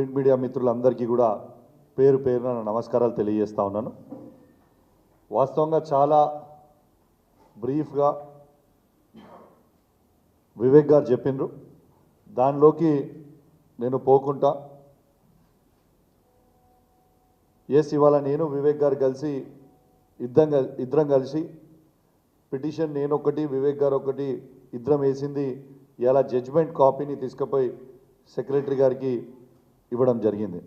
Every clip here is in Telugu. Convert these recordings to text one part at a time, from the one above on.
ప్రింట్ మీడియా మిత్రులందరికీ కూడా పేరు పేరున నమస్కారాలు తెలియజేస్తా ఉన్నాను. వాస్తవంగా చాలా బ్రీఫ్గా వివేక్ గారు చెప్పిండ్రు దానిలోకి నేను పోకుండా ఎస్ ఇవాళ నేను వివేక్ గారు కలిసి ఇద్దరం ఇద్దరం కలిసి పిటిషన్ నేను ఒకటి వివేక్ గారు ఒకటి ఇద్దరం వేసింది. ఇలా జడ్జ్మెంట్ కాపీని తీసుకుపోయి సెక్రటరీ గారికి ఇవ్వడం జరిగింది.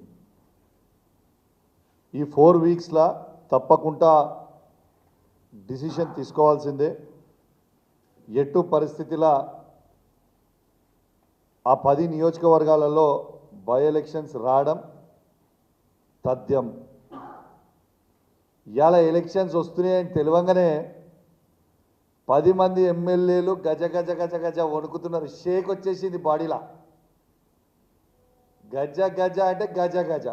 ఈ ఫోర్ వీక్స్లా తప్పకుండా డిసిషన్ తీసుకోవాల్సిందే. ఎటు పరిస్థితిలా ఆ పది నియోజకవర్గాలలో బై ఎలక్షన్స్ రావడం తథ్యం. ఇవాళ ఎలక్షన్స్ వస్తున్నాయని తెలియంగానే పది మంది ఎమ్మెల్యేలు గజ గజ గజ గజ వణుకుతున్నారు. షేక్ వచ్చేసింది బాడీలా. గజ గజ అంటే గజ గజ.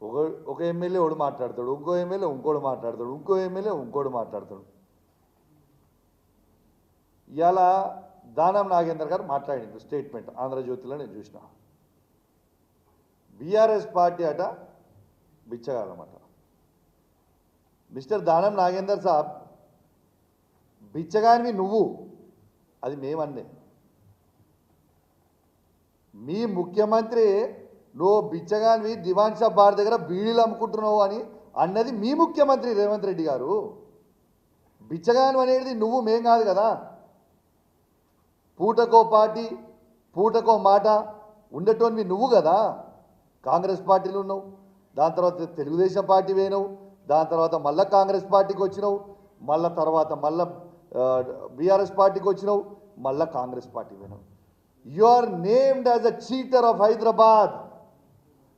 ఒక ఒక ఎమ్మెల్యే ఒకడు మాట్లాడతాడు ఇంకో ఎమ్మెల్యే ఇంకోడు మాట్లాడతాడు ఇంకో ఎమ్మెల్యే ఇంకోడు మాట్లాడతాడు. ఇవాళ దానం నాగేందర్ గారు మాట్లాడింది స్టేట్మెంట్ ఆంధ్రజ్యోతిలో నేను చూసిన. బీఆర్ఎస్ పార్టీ అట బిచ్చగాలన్నమాట మిస్టర్ దానం నాగేందర్ సాబ్ బిచ్చగానివి నువ్వు అది మేమన్నే. మీ ముఖ్యమంత్రి నువ్వు బిచ్చగానివి దివాన్ షా బార్ దగ్గర బీడీలు అమ్ముకుంటున్నావు అని అన్నది మీ ముఖ్యమంత్రి రేవంత్ రెడ్డి గారు. బిచ్చగాని అనేది నువ్వు మేం కాదు కదా. పూటకో పార్టీ పూటకో మాట ఉండేటోనివి నువ్వు కదా. కాంగ్రెస్ పార్టీలు ఉన్నావు. దాని తర్వాత తెలుగుదేశం పార్టీ పోయినావు. దాని తర్వాత మళ్ళా కాంగ్రెస్ పార్టీకి వచ్చినావు. మళ్ళా తర్వాత మళ్ళా బీఆర్ఎస్ పార్టీకి వచ్చినావు. మళ్ళా కాంగ్రెస్ పార్టీ పోయినావు. You are named as a cheater of Hyderabad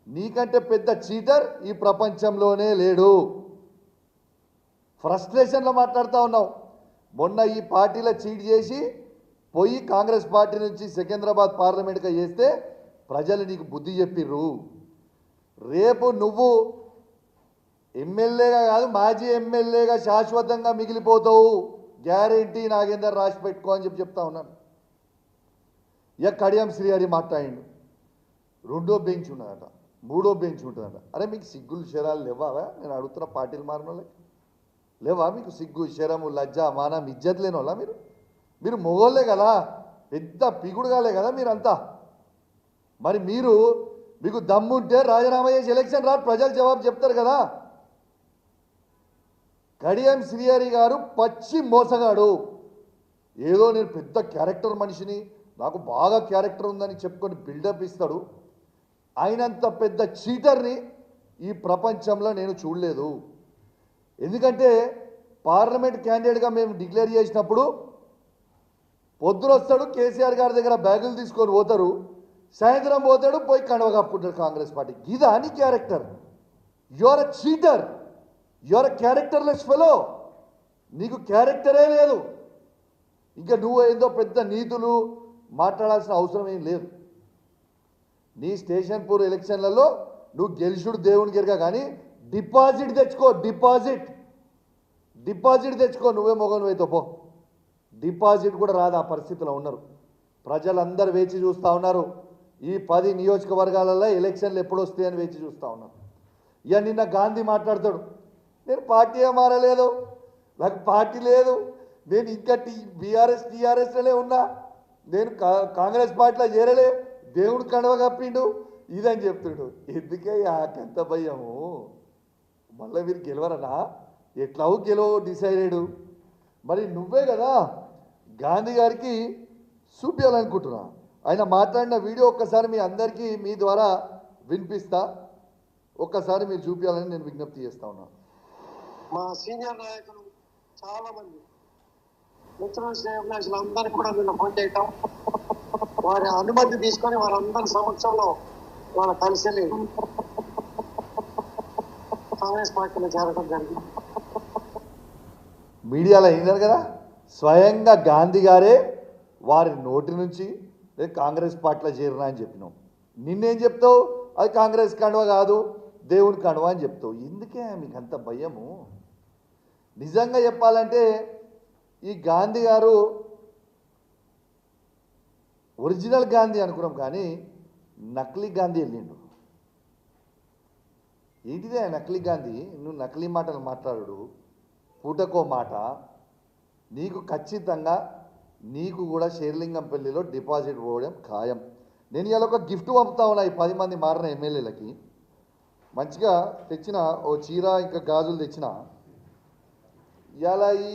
నీకంటే పెద్ద చీటర్ ఈ ప్రపంచంలోనే లేడు. ఫ్రస్ట్రేషన్లో మాట్లాడుతూ ఉన్నావు. మొన్న ఈ పార్టీలో చీట్ చేసి పోయి కాంగ్రెస్ పార్టీ నుంచి సికింద్రాబాద్ పార్లమెంట్గా చేస్తే ప్రజలు నీకు బుద్ధి చెప్పిర్రు. రేపు నువ్వు ఎమ్మెల్యేగా కాదు మాజీ ఎమ్మెల్యేగా శాశ్వతంగా మిగిలిపోతావు. గ్యారెంటీ నాగేందర్ రాసి పెట్టుకో అని చెప్పి చెప్తా ఉన్నాను. ఇక కడియం శ్రీహరి మాట్లాడిండు. రెండో బెంచ్ ఉన్నదట మూడో బెంచ్ ఉంటుందట. అరే మీకు సిగ్గులు శరాలు లేవావా? నేను అడుగుతున్న పార్టీలు మారిన వాళ్ళకి. లేవా మీకు సిగ్గు శరము లజ్జ మానం ఇజ్జత్ లేని వాళ్ళ మీరు? మీరు మొగోళ్ళే కదా పెద్ద పిగుడుగాలే కదా మీరంతా. మరి మీరు మీకు దమ్ముంటే రాజీనామా చేసి ఎలక్షన్ రా ప్రజలు జవాబు చెప్తారు కదా. కడియం శ్రీహరి గారు పచ్చి మోసగాడు. ఏదో నేను పెద్ద క్యారెక్టర్ మనిషిని నాకు బాగా క్యారెక్టర్ ఉందని చెప్పుకొని బిల్డప్ ఇస్తాడు. ఆయనంత పెద్ద చీటర్ని ఈ ప్రపంచంలో నేను చూడలేదు. ఎందుకంటే పార్లమెంట్ క్యాండిడేట్గా మేము డిక్లేర్ చేసినప్పుడు పొద్దున వస్తాడు కేసీఆర్ గారి దగ్గర బ్యాగులు తీసుకొని పోతారు. సాయంత్రం పోతాడు పోయి కండవ కప్పుకుంటాడు కాంగ్రెస్ పార్టీ. ఇదా అని character. Your a cheater your a characterless fellow నీకు క్యారెక్టరే లేదు. ఇంకా నువ్వు ఏదో పెద్ద నీతులు మాట్లాడాల్సిన అవసరం ఏం లేదు. నీ స్టేషన్ పూర్ ఎలక్షన్లలో నువ్వు గెలిచుడు దేవుని గిరగా కానీ డిపాజిట్ తెచ్చుకో డిపాజిట్. డిపాజిట్ తెచ్చుకో నువ్వే మొగను అయితే పో డిపాజిట్ కూడా రాదు ఆ పరిస్థితిలో ఉన్నారు. ప్రజలందరూ వేచి చూస్తూ ఉన్నారు. ఈ పది నియోజకవర్గాలలో ఎలక్షన్లు ఎప్పుడు వస్తాయని వేచి చూస్తూ ఉన్నారు. ఇక నిన్న గాంధీ మాట్లాడతాడు. నేను పార్టీ మారలేదు. నాకు పార్టీ లేదు. నేను ఇంకా టీ బీఆర్ఎస్ టీఆర్ఎస్లోనే ఉన్నా. నేను కా- కాంగ్రెస్ పార్టీలో చేరలే దేవుడు కడవ కప్పిండు ఇదని చెప్తుండు. ఎందుకే ఆకంత భయము? మళ్ళీ మీరు గెలవరనా? ఎట్లావు గెలవ డిసైడెడ్. మరి నువ్వే కదా గాంధీ గారికి చూపించాలనుకుంటున్నా ఆయన మాట్లాడిన వీడియో ఒక్కసారి మీ అందరికీ మీ ద్వారా వినిపిస్తా. ఒక్కసారి మీరు చూపించాలని నేను విజ్ఞప్తి చేస్తా ఉన్నా. మా సీనియర్ నాయకులు చాలామంది మంది మిత్రులు కూడా నిన్న ఫోన్ చేయటం. వారి అనుమతి తీసుకొని వారందరి సమక్షంలో వాళ్ళ కలిసి కాంగ్రెస్ పార్టీలో చేరడం జరిగింది. మీడియాలో అయినారు కదా? స్వయంగా గాంధీ గారే వారి నోటి నుంచి కాంగ్రెస్ పార్టీలో చేరినా అని చెప్పినాం. నిన్నేం చెప్తావు? అది కాంగ్రెస్ కండువ కాదు దేవుని కండువ అని చెప్తావు. ఎందుకే మీకు అంత భయము? నిజంగా చెప్పాలంటే ఈ గాంధీ గారు ఒరిజినల్ గాంధీ అనుకున్నాం కానీ నకిలీ గాంధీ వెళ్ళిండు. ఏంటిదే నకిలీ గాంధీ? నువ్వు నకిలీ మాటలు మాట్లాడు పూటకో మాట నీకు ఖచ్చితంగా నీకు కూడా షేర్లింగంపల్లిలో డిపాజిట్ పోవడం ఖాయం. నేను ఇలా ఒక గిఫ్ట్ పంపుతా ఉన్నా ఈ పది మంది మారిన ఎమ్మెల్యేలకి. మంచిగా తెచ్చిన ఓ చీర ఇంకా గాజులు తెచ్చిన. ఇలా ఈ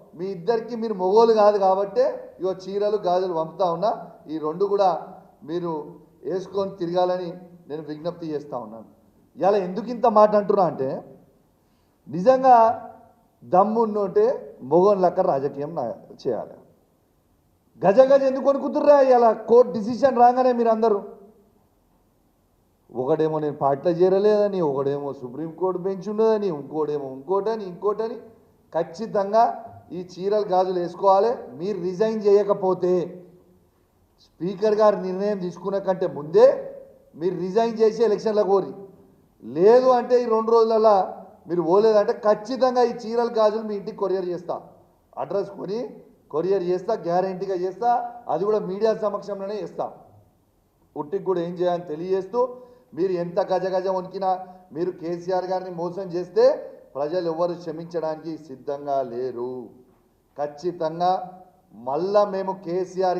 మీ ఇద్దరికి మీరు మొగోలు కాదు కాబట్టే ఇగో చీరలు గాజులు పంపుతా ఉన్నా ఈ రెండు కూడా మీరు వేసుకొని తిరగాలని నేను విజ్ఞప్తి చేస్తూ ఉన్నాను. ఇలా ఎందుకు ఇంత మాట అంటున్నా అంటే నిజంగా దమ్మున్నోటే మొగోన్ లెక్క రాజకీయం నా- చేయాలి. గజ గజ ఎందుకు కొనుక్కుతుర్రా ఇలా కోర్టు డిసిషన్ రాగానే మీరు అందరూ. ఒకడేమో నేను పార్టీలో చేరలేదని ఒకడేమో సుప్రీంకోర్టు బెంచ్ ఉన్నదని ఇంకోటేమో ఇంకోటని ఇంకోటని ఖచ్చితంగా ఈ చీరలు గాజులు వేసుకోవాలి. మీరు రిజైన్ చేయకపోతే స్పీకర్ గారు నిర్ణయం తీసుకున్న కంటే ముందే మీరు రిజైన్ చేసి ఎలక్షన్లకు కోరి లేదు అంటే ఈ రెండు రోజులలో మీరు పోలేదంటే ఖచ్చితంగా ఈ చీరలు గాజులు మీ ఇంటికి కొరియర్ చేస్తా. అడ్రస్ కొని కొరియర్ చేస్తా గ్యారంటీగా చేస్తా అది కూడా మీడియా సమక్షంలోనే చేస్తా. ఉట్టికి కూడా ఏం చేయాలని తెలియజేస్తూ మీరు ఎంత గజ గజ వణికినా మీరు కేసీఆర్ గారిని మోసం చేస్తే ప్రజలు ఎవరు క్షమించడానికి సిద్ధంగా లేరు. ఖచ్చితంగా మళ్ళా మేము కేసీఆర్